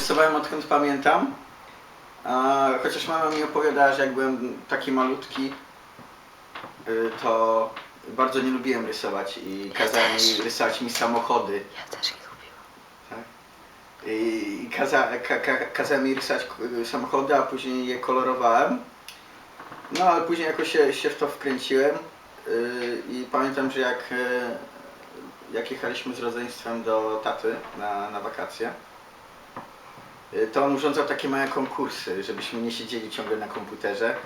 Rysowałem odkąd pamiętam. A, chociaż mama mi opowiadała, że jak byłem taki malutki, y, to bardzo nie lubiłem rysować i kazała mi rysować mi samochody. Ja też je lubiłam. Tak? I kaza, ka, ka, kazała mi rysować k- samochody, a później je kolorowałem. No ale później jakoś się, się w to wkręciłem yy, i pamiętam, że jak, yy, jak jechaliśmy z rodzeństwem do taty na, na wakacje, to on urządzał takie małe konkursy, żebyśmy nie siedzieli ciągle na komputerze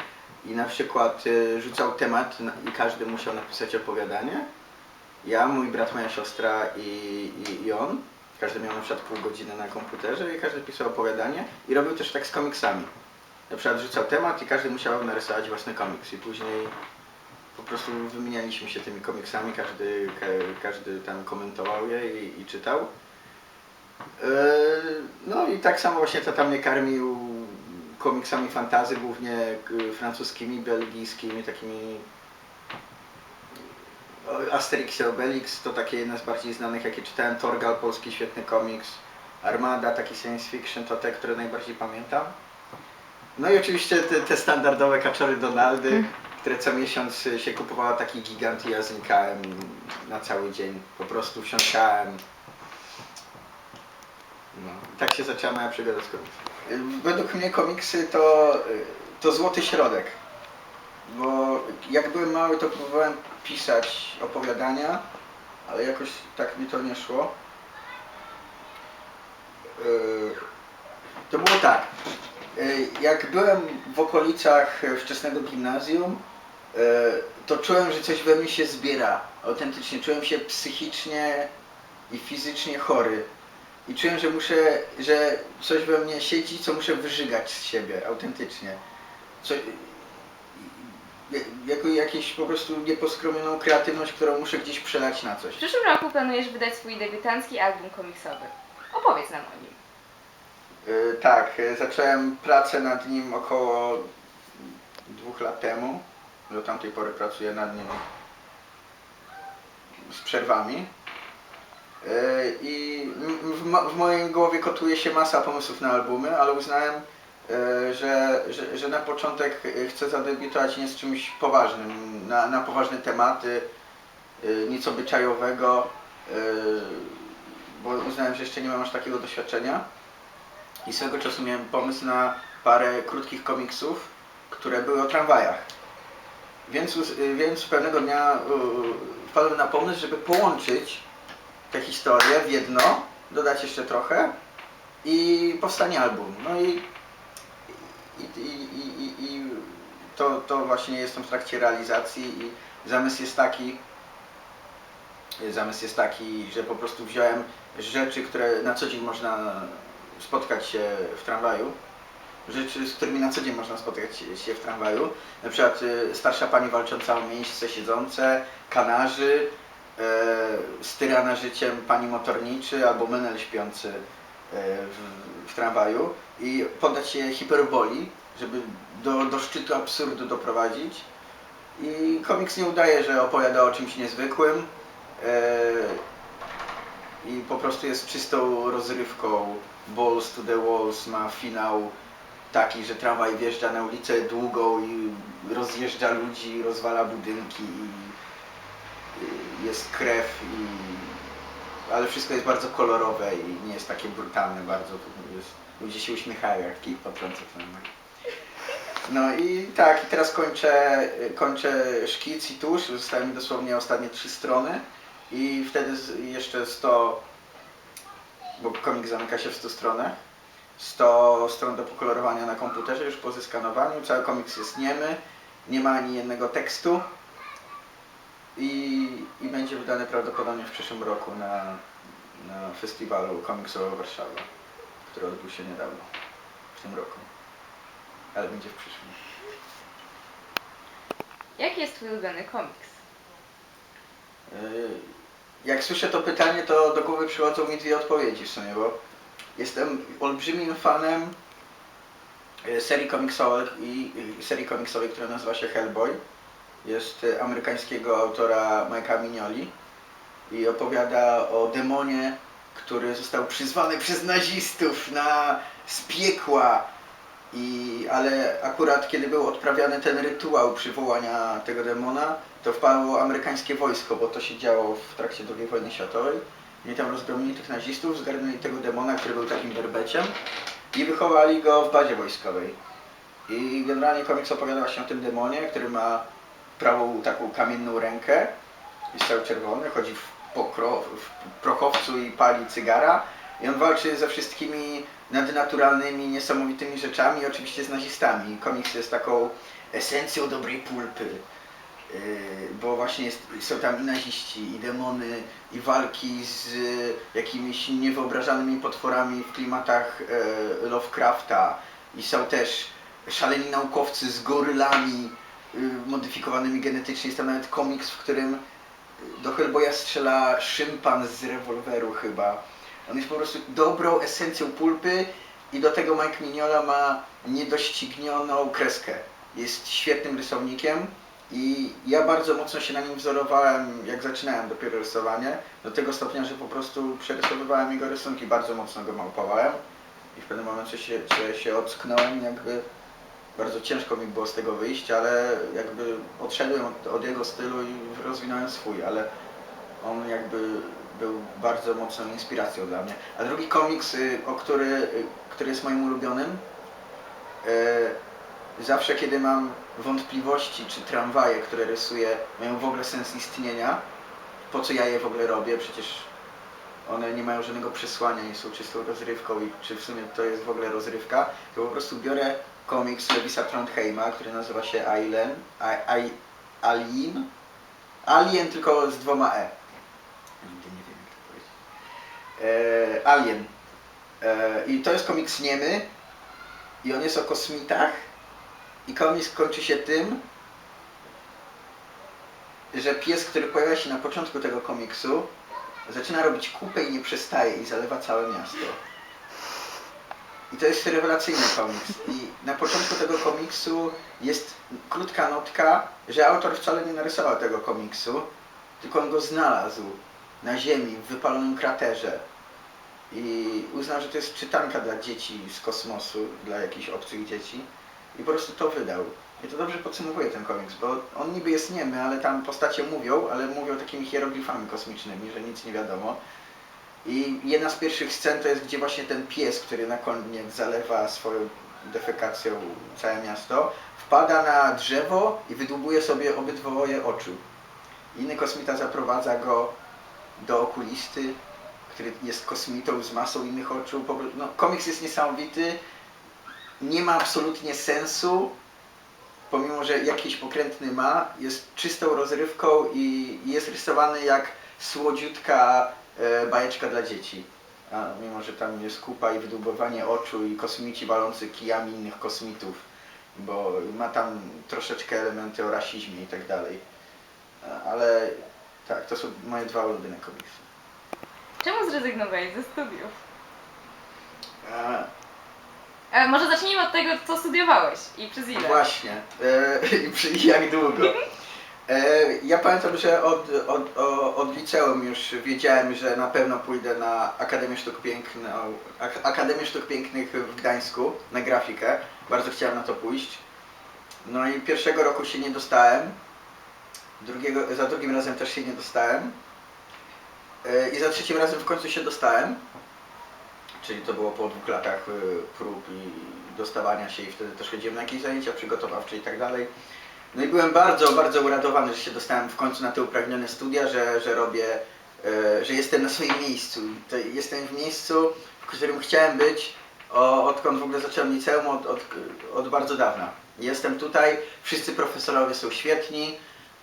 i na przykład yy, rzucał temat i każdy musiał napisać opowiadanie. Ja, mój brat, moja siostra i, i, i on. Każdy miał na przykład pół godziny na komputerze i każdy pisał opowiadanie i robił też tak z komiksami. Na przykład rzucał temat i każdy musiał narysować własny komiks i później po prostu wymienialiśmy się tymi komiksami, każdy, ka, każdy tam komentował je i, i czytał. Yy, No i tak samo właśnie tata mnie karmił komiksami fantazy, głównie k- francuskimi, belgijskimi, takimi Asterix i Obelix to takie jedne z bardziej znanych, jakie czytałem. Torgal, polski świetny komiks. Armada, taki science fiction, to te, które najbardziej pamiętam. No i oczywiście te, te standardowe kaczory Donaldy, Mm. które co miesiąc y, się kupowała taki gigant i ja znikałem na cały dzień. Po prostu wsiąkałem. No, tak się zaczęła moja przygoda z komiksem. Y, Według mnie komiksy to, y, to złoty środek. Bo jak byłem mały, to próbowałem pisać opowiadania, ale jakoś tak mi to nie szło. Yy, To było tak. Yy, Jak byłem w okolicach wczesnego gimnazjum, to czułem, że coś we mnie się zbiera. Autentycznie. Czułem się psychicznie i fizycznie chory. I czułem, że muszę, że coś we mnie siedzi, co muszę wyżygać z siebie, autentycznie. Co, ja- jako jakieś po prostu nieposkromioną kreatywność, którą muszę gdzieś przelać na coś. W przyszłym roku planujesz wydać swój debiutancki album komiksowy. Opowiedz nam o nim. Yy, tak, yy, zacząłem pracę nad nim około dwóch lat temu. Do tamtej pory pracuję nad nim z przerwami. Yy, I w, w mojej głowie kotuje się masa pomysłów na albumy, ale uznałem, yy, że, że, że na początek chcę zadebiutować nie z czymś poważnym, na, na poważne tematy, yy, nic obyczajowego, bo uznałem, że jeszcze nie mam aż takiego doświadczenia. I swego czasu miałem pomysł na parę krótkich komiksów, które były o tramwajach. Więc, więc pewnego dnia wpadłem na pomysł, żeby połączyć te historie w jedno, dodać jeszcze trochę i powstanie album. No i, i, i, i, i, to, to właśnie jestem w trakcie realizacji i zamysł jest taki, zamysł jest taki, że po prostu wziąłem rzeczy, które na co dzień można spotkać się w tramwaju. Rzeczy, z którymi na co dzień można spotkać się w tramwaju. Na przykład y, starsza pani walcząca o miejsce siedzące, kanarzy, styrana życiem pani motorniczy albo menel śpiący e, w, w tramwaju i podać je hiperboli, żeby do, do szczytu absurdu doprowadzić. I komiks nie udaje, że opowiada o czymś niezwykłym. E, i po prostu jest czystą rozrywką. Balls to the Walls ma finał taki, że tramwaj wjeżdża na ulicę długą i rozjeżdża ludzi, rozwala budynki i jest krew i ale wszystko jest bardzo kolorowe i nie jest takie brutalne bardzo. Ludzie się uśmiechają jak kij patrzący tramwaj. No i tak, i teraz kończę, kończę szkic i tusz, zostały mi dosłownie ostatnie trzy strony i wtedy jeszcze 100, bo komik zamyka się w 100 stronach, 100 stron do pokolorowania na komputerze już po zeskanowaniu, cały komiks jest niemy, nie ma ani jednego tekstu i, i będzie wydany prawdopodobnie w przyszłym roku na, na festiwalu komiksowo Warszawa, który odbył się niedawno, w tym roku, ale będzie w przyszłym. Jaki jest twój ulubiony komiks? Yy, Jak słyszę to pytanie, to do głowy przychodzą mi dwie odpowiedzi w sumie, bo jestem olbrzymim fanem yy, serii komiksowej, i, i serii komiksowej, która nazywa się Hellboy. Jest amerykańskiego autora Mike'a Mignoli i opowiada o demonie, który został przyzwany przez nazistów na z piekła. I, ale akurat kiedy był odprawiany ten rytuał przywołania tego demona, to wpadło amerykańskie wojsko, bo to się działo w trakcie II wojny światowej. I tam rozgromili tych nazistów, zgarnęli tego demona, który był takim berbeciem i wychowali go w bazie wojskowej. I generalnie komiks opowiada właśnie o tym demonie, który ma prawą taką kamienną rękę, jest cały czerwony, chodzi w, pokro, w prochowcu i pali cygara. I on walczy ze wszystkimi nadnaturalnymi, niesamowitymi rzeczami, oczywiście z nazistami. Komiks jest taką esencją dobrej pulpy. Yy, bo właśnie jest, są tam i naziści, i demony, i walki z jakimiś niewyobrażalnymi potworami w klimatach e, Lovecrafta. I są też szaleni naukowcy z gorylami y, modyfikowanymi genetycznie. Jest tam nawet komiks, w którym do Hellboya strzela szympan z rewolweru chyba. On jest po prostu dobrą esencją pulpy i do tego Mike Mignola ma niedoścignioną kreskę. Jest świetnym rysownikiem i ja bardzo mocno się na nim wzorowałem, jak zaczynałem dopiero rysowanie, do tego stopnia, że po prostu przerysowywałem jego rysunki, bardzo mocno go małpowałem i w pewnym momencie się, się, się ocknąłem, jakby bardzo ciężko mi było z tego wyjść, ale jakby odszedłem od, od jego stylu i rozwinąłem swój, ale on jakby był bardzo mocną inspiracją dla mnie. A drugi komiks, y, o który, y, który jest moim ulubionym, y, zawsze kiedy mam wątpliwości, czy tramwaje, które rysuję, mają w ogóle sens istnienia, po co ja je w ogóle robię, przecież one nie mają żadnego przesłania, nie są czystą rozrywką i czy w sumie to jest w ogóle rozrywka, to po prostu biorę komiks Lewisa Trondheima, który nazywa się Alien, Alien, Alien tylko z dwoma E. Nigdy nie wiem jak to powiedzieć. E, Alien. E, I to jest komiks niemy i on jest o kosmitach i komiks kończy się tym, że pies, który pojawia się na początku tego komiksu, zaczyna robić kupę i nie przestaje i zalewa całe miasto. I to jest rewelacyjny komiks. I na początku tego komiksu jest krótka notka, że autor wcale nie narysował tego komiksu, tylko on go znalazł na ziemi, w wypalonym kraterze. I uznał, że to jest czytanka dla dzieci z kosmosu, dla jakichś obcych dzieci. I po prostu to wydał. I to dobrze podsumowuje ten komiks, bo on niby jest niemy, ale tam postacie mówią, ale mówią takimi hieroglifami kosmicznymi, że nic nie wiadomo. I jedna z pierwszych scen to jest, gdzie właśnie ten pies, który na koniec zalewa swoją defekacją całe miasto, wpada na drzewo i wydłubuje sobie obydwoje oczu. Inny kosmita zaprowadza go do okulisty, który jest kosmitą z masą innych oczu. No, komiks jest niesamowity, nie ma absolutnie sensu, pomimo że jakiś pokrętny ma, jest czystą rozrywką i jest rysowany jak słodziutka e, bajeczka dla dzieci. A, mimo, że tam jest kupa i wydłubowanie oczu i kosmici walący kijami innych kosmitów, bo ma tam troszeczkę elementy o rasizmie i tak dalej. Ale tak, to są moje dwa ulubione komiksy. Czemu zrezygnowałeś ze studiów? E, może zacznijmy od tego, co studiowałeś i przez ile? Właśnie. E, I przy- i jak długo? E, ja pamiętam, że od, od, o- od liceum już wiedziałem, że na pewno pójdę na Akademię Sztuk, Piękną, Ak- Akademię Sztuk Pięknych w Gdańsku na grafikę. Bardzo chciałem na to pójść. No i pierwszego roku się nie dostałem. Drugiego, za drugim razem też się nie dostałem. E, I za trzecim razem w końcu się dostałem. Czyli to było po dwóch latach y, prób i dostawania się i wtedy też chodziłem na jakieś zajęcia przygotowawcze i tak dalej. No i byłem bardzo, bardzo uradowany, że się dostałem w końcu na te uprawnione studia, że, że robię, e, że jestem na swoim miejscu. Jestem w miejscu, w którym chciałem być, odkąd w ogóle zacząłem liceum, od, od, od bardzo dawna. Jestem tutaj, wszyscy profesorowie są świetni,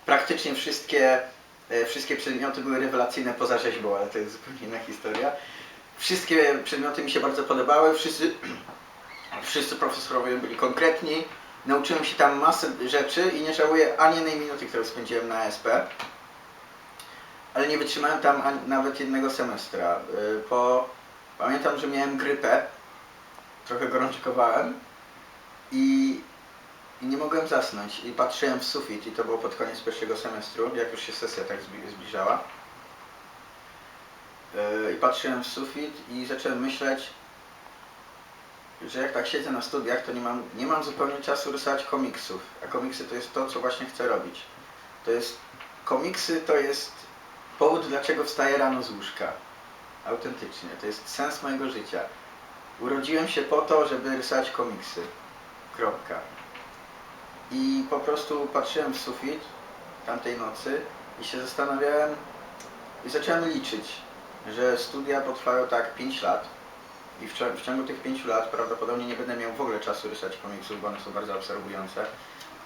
praktycznie wszystkie, e, wszystkie przedmioty były rewelacyjne poza rzeźbą, ale to jest zupełnie inna historia. Wszystkie przedmioty mi się bardzo podobały, wszyscy, wszyscy profesorowie byli konkretni. Nauczyłem się tam masę rzeczy i nie żałuję ani jednej minuty, którą spędziłem na ASP. Ale nie wytrzymałem tam nawet jednego semestra. Y, pamiętam, że miałem grypę, trochę gorączkowałem i, i nie mogłem zasnąć. I patrzyłem w sufit i to było pod koniec pierwszego semestru, jak już się sesja tak zbliżała. Yy, i patrzyłem w sufit i zacząłem myśleć, że jak tak siedzę na studiach, to nie mam, nie mam zupełnie czasu rysować komiksów. A komiksy to jest to, co właśnie chcę robić. To jest, komiksy to jest powód, dlaczego wstaję rano z łóżka. Autentycznie. To jest sens mojego życia. Urodziłem się po to, żeby rysować komiksy. Kropka. I po prostu patrzyłem w sufit tamtej nocy i się zastanawiałem i zacząłem liczyć, że studia potrwają tak 5 lat i w, w ciągu tych 5 lat prawdopodobnie nie będę miał w ogóle czasu rysować komiksów, bo one są bardzo absorbujące.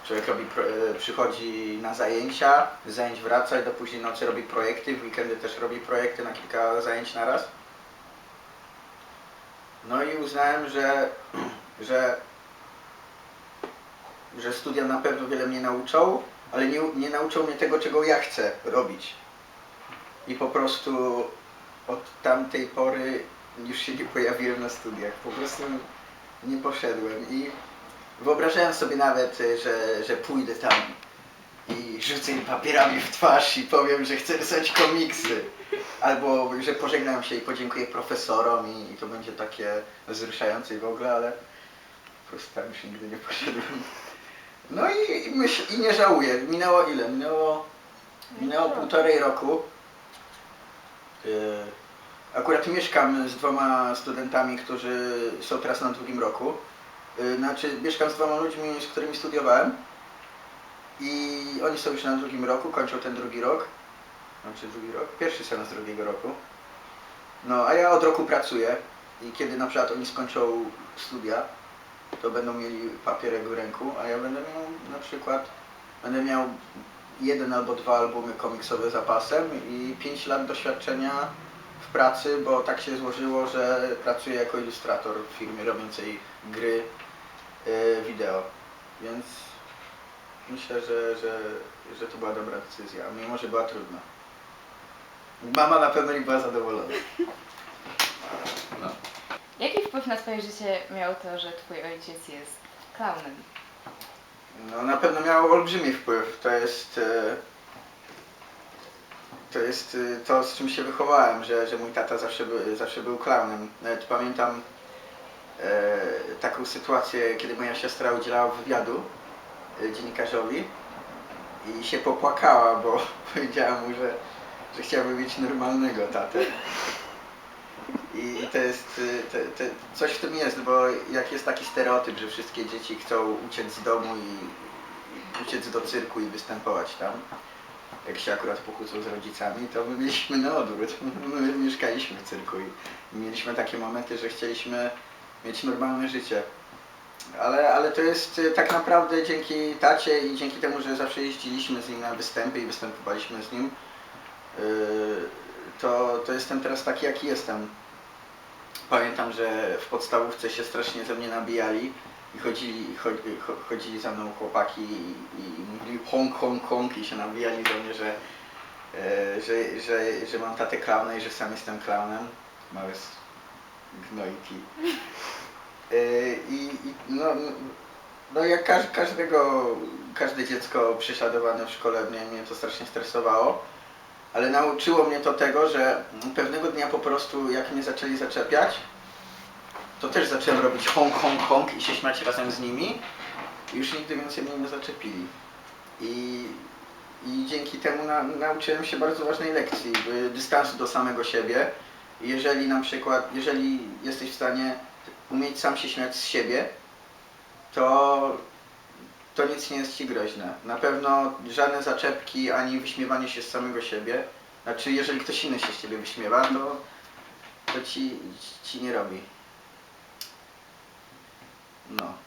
Człowiek robi, e, przychodzi na zajęcia, z zajęć wraca i do późnej nocy robi projekty, w weekendy też robi projekty na kilka zajęć na raz. No i uznałem, że, że, że studia na pewno wiele mnie nauczą, ale nie, nie nauczą mnie tego, czego ja chcę robić. I po prostu od tamtej pory już się nie pojawiłem na studiach. Po prostu nie poszedłem i wyobrażałem sobie nawet, y, że, że pójdę tam i rzucę im papierami w twarz i powiem, że chcę rysować komiksy. Albo, że pożegnam się i podziękuję profesorom i, i to będzie takie wzruszające i w ogóle, ale po prostu tam już nigdy nie poszedłem. No i, i, myśl, i nie żałuję. Minęło ile? Minęło, minęło półtorej roku. Yy, Akurat mieszkam z dwoma studentami, którzy są teraz na drugim roku. Yy, Znaczy, mieszkam z dwoma ludźmi, z którymi studiowałem. I oni są już na drugim roku, kończą ten drugi rok. Znaczy drugi rok? Pierwszy semestr drugiego roku. No, a ja od roku pracuję i kiedy na przykład oni skończą studia, to będą mieli papierek w ręku, a ja będę miał na przykład, będę miał jeden albo dwa albumy komiksowe zapasem i 5 lat doświadczenia w pracy, bo tak się złożyło, że pracuję jako ilustrator w firmie robiącej gry yy, wideo. Więc myślę, że, że, że to była dobra decyzja, mimo że była trudna. Mama na pewno nie była zadowolona. No. Jaki wpływ na twoje życie miało to, że twój ojciec jest klaunem? No na pewno miało olbrzymi wpływ. To jest e, to jest e, to, z czym się wychowałem, że, że mój tata zawsze, by, zawsze był klaunem. Nawet pamiętam e, taką sytuację, kiedy moja siostra udzielała wywiadu e, dziennikarzowi i się popłakała, bo powiedziała mu, że, że chciałaby mieć normalnego tatę. I to jest, y, te, te, coś w tym jest, bo jak jest taki stereotyp, że wszystkie dzieci chcą uciec z domu i, i uciec do cyrku i występować tam, jak się akurat pokłócą z rodzicami, to my mieliśmy na odwrót. My mieszkaliśmy w cyrku i mieliśmy takie momenty, że chcieliśmy mieć normalne życie. Ale, ale to jest y, tak naprawdę dzięki tacie i dzięki temu, że zawsze jeździliśmy z nim na występy i występowaliśmy z nim, y, to, to jestem teraz taki, jaki jestem. Pamiętam, że w podstawówce się strasznie ze mnie nabijali i chodzili, cho, cho, chodzili za mną chłopaki i, i mówili hong, hong, hong i się nabijali do mnie, że, e, że, że, że mam tatę klauna i że sam jestem klaunem. Małe s- gnojki. I, i no, no jak każ, każdego, każde dziecko prześladowane w szkole, mnie, mnie to strasznie stresowało. Ale nauczyło mnie to tego, że pewnego dnia po prostu jak mnie zaczęli zaczepiać, to też zacząłem robić hong, hong, hong i się śmiać razem z nimi. I już nigdy więcej mnie nie zaczepili. I, i dzięki temu na, nauczyłem się bardzo ważnej lekcji, y, dystansu do samego siebie. Jeżeli na przykład, jeżeli jesteś w stanie umieć sam się śmiać z siebie, to, to nic nie jest ci groźne. Na pewno żadne zaczepki ani wyśmiewanie się z samego siebie. Znaczy, jeżeli ktoś inny się z ciebie wyśmiewa, to, to ci, ci nie robi. No.